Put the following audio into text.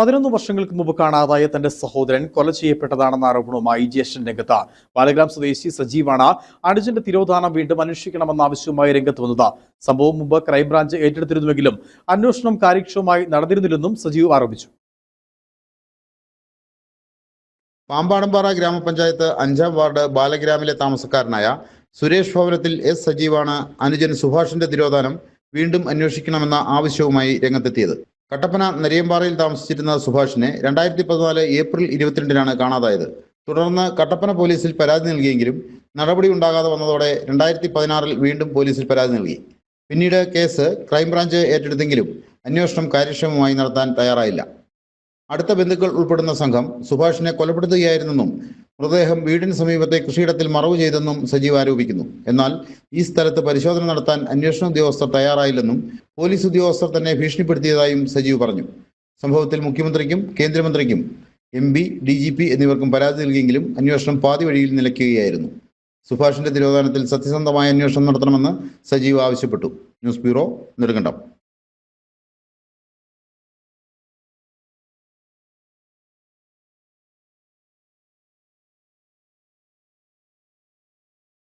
പതിനൊന്ന് വർഷങ്ങൾക്ക് മുമ്പ് കാണാതായ തന്റെ സഹോദരൻ കൊല ചെയ്യപ്പെട്ടതാണെന്ന ആരോപണവുമായി ജ്യേഷ്ഠൻ രംഗത്ത്. പാലഗ്രാം സ്വദേശി സജീവാണ് അനുജന്റെ തിരോധാനം വീണ്ടും അന്വേഷിക്കണമെന്ന ആവശ്യവുമായി രംഗത്ത് വന്നത്. സംഭവം മുമ്പ് ക്രൈംബ്രാഞ്ച് ഏറ്റെടുത്തിരുന്നുവെങ്കിലും അന്വേഷണം കാര്യക്ഷമമായി നടന്നിരുന്നില്ലെന്നും സജീവ് ആരോപിച്ചു. പാമ്പാടമ്പാറ ഗ്രാമപഞ്ചായത്ത് അഞ്ചാം വാർഡ് ബാലഗ്രാമിലെ താമസക്കാരനായ സുരേഷ് ഭവനത്തിൽ എസ് സജീവാണ് അനുജൻ സുഭാഷിന്റെ തിരോധാനം വീണ്ടും അന്വേഷിക്കണമെന്ന ആവശ്യവുമായി രംഗത്തെത്തിയത്. കട്ടപ്പന നരിയമ്പാറയിൽ താമസിച്ചിരുന്ന സുഭാഷിനെ രണ്ടായിരത്തി പതിനാല് ഏപ്രിൽ ഇരുപത്തിരണ്ടിനാണ് കാണാതായത്. തുടർന്ന് കട്ടപ്പന പോലീസിൽ പരാതി നൽകിയെങ്കിലും നടപടി ഉണ്ടാകാതെ വന്നതോടെ രണ്ടായിരത്തി പതിനാറിൽ വീണ്ടും പോലീസിൽ പരാതി നൽകി. പിന്നീട് കേസ് ക്രൈംബ്രാഞ്ച് ഏറ്റെടുത്തെങ്കിലും അന്വേഷണം കാര്യക്ഷമമായി നടത്താൻ തയ്യാറായില്ല. അടുത്ത ബന്ധുക്കൾ ഉൾപ്പെടുന്ന സംഘം സുഭാഷിനെ കൊലപ്പെടുത്തുകയായിരുന്നെന്നും മൃതദേഹം വീടിന് സമീപത്തെ കൃഷിയിടത്തിൽ മറവ് ചെയ്തെന്നും സജീവ് ആരോപിക്കുന്നു. എന്നാൽ ഈ സ്ഥലത്ത് പരിശോധന നടത്താൻ അന്വേഷണ ഉദ്യോഗസ്ഥർ തയ്യാറായില്ലെന്നും പോലീസ് ഉദ്യോഗസ്ഥർ തന്നെ ഭീഷണിപ്പെടുത്തിയതായും സജീവ് പറഞ്ഞു. സംഭവത്തിൽ മുഖ്യമന്ത്രിക്കും കേന്ദ്രമന്ത്രിക്കും M P D G P എന്നിവർക്കും പരാതി നൽകിയെങ്കിലും അന്വേഷണം പാതി വഴിയിൽ നിലയ്ക്കുകയായിരുന്നു. സുഭാഷിന്റെ തിരോധാനത്തിൽ സത്യസന്ധമായ അന്വേഷണം നടത്തണമെന്ന് സജീവ് ആവശ്യപ്പെട്ടു. News bureau Nedumkandam.